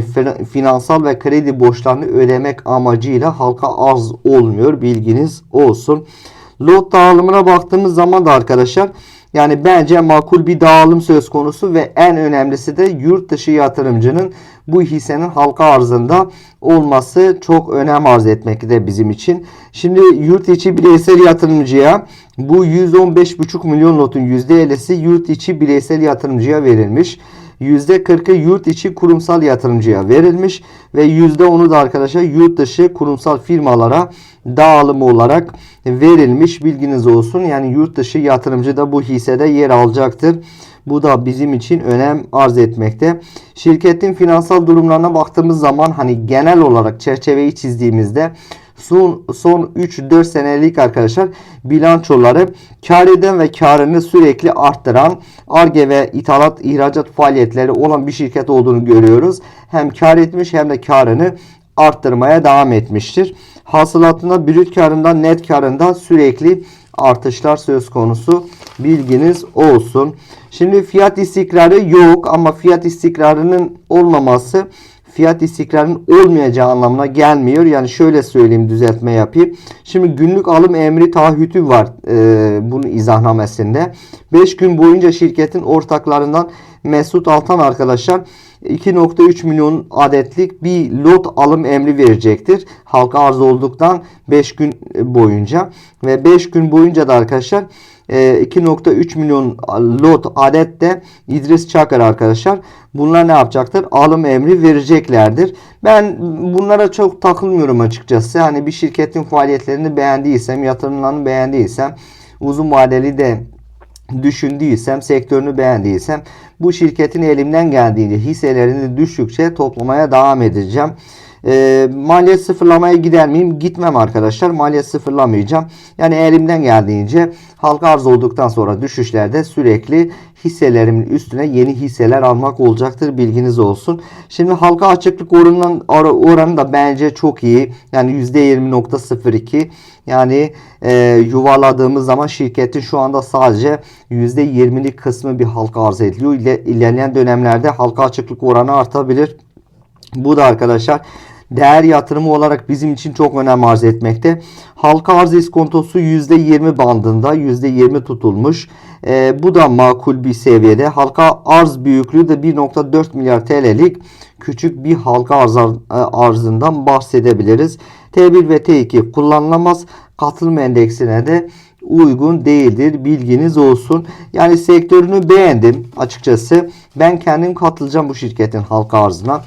fin- finansal ve kredi borçlarını ödemek amacıyla halka arz olmuyor. Bilginiz olsun. Lot dağılımına baktığımız zaman da arkadaşlar yani bence makul bir dağılım söz konusu ve en önemlisi de yurt dışı yatırımcının bu hissenin halka arzında olması çok önem arz etmekte bizim için. Şimdi yurt içi bireysel yatırımcıya bu 115,5 milyon lotun %50'si yurt içi bireysel yatırımcıya verilmiş. %40'ı yurt içi kurumsal yatırımcıya verilmiş ve %10'u da arkadaşlar yurt dışı kurumsal firmalara dağılımı olarak verilmiş. Bilginiz olsun. Yani yurt dışı yatırımcı da bu hissede yer alacaktır. Bu da bizim için önem arz etmekte. Şirketin finansal durumlarına baktığımız zaman hani genel olarak çerçeveyi çizdiğimizde son, son 3-4 senelik arkadaşlar bilançoları kar eden ve karını sürekli arttıran ARGE ve ithalat ihracat faaliyetleri olan bir şirket olduğunu görüyoruz. Hem kar etmiş hem de karını arttırmaya devam etmiştir. Hasılatında brüt karından net karında sürekli artışlar söz konusu. Bilginiz olsun. Şimdi fiyat istikrarı yok ama fiyat istikrarının olmaması fiyat istikrarının olmayacağı anlamına gelmiyor. Yani şöyle söyleyeyim düzeltme yapayım. Şimdi günlük alım emri taahhütü var e, bunun izahnamesinde. 5 gün boyunca şirketin ortaklarından Mesut Altan arkadaşlar 2.3 milyon adetlik bir lot alım emri verecektir. Halka arz olduktan 5 gün boyunca ve 5 gün boyunca da arkadaşlar e, 2.3 milyon lot adet de İdris Çakır arkadaşlar. Bunlar ne yapacaktır? Alım emri vereceklerdir. Ben bunlara çok takılmıyorum açıkçası. Hani bir şirketin faaliyetlerini beğendiysem, yatırımlarını beğendiysem, uzun vadeli de düşündüysem, sektörünü beğendiysem bu şirketin elimden geldiğince hisselerini düştükçe toplamaya devam edeceğim. E, maliyet sıfırlamaya gider miyim? Gitmem arkadaşlar. Maliyet sıfırlamayacağım. Yani elimden geldiğince halka arz olduktan sonra düşüşlerde sürekli hisselerimin üstüne yeni hisseler almak olacaktır. Bilginiz olsun. Şimdi halka açıklık oranının oranı da bence çok iyi. Yani %20.02 yani e, yuvarladığımız zaman şirketin şu anda sadece %20'lik kısmı bir halka arz ediliyor. İle, ilerleyen dönemlerde halka açıklık oranı artabilir. Bu da arkadaşlar değer yatırımı olarak bizim için çok önem arz etmekte. Halka arz iskontosu %20 bandında %20 tutulmuş. E, bu da makul bir seviyede. Halka arz büyüklüğü de 1.4 milyar TL'lik küçük bir halka arz, arzından bahsedebiliriz. T1 ve T2 kullanılamaz. Katılım endeksine de uygun değildir. Bilginiz olsun. Yani sektörünü beğendim açıkçası. Ben kendim katılacağım bu şirketin halka arzına.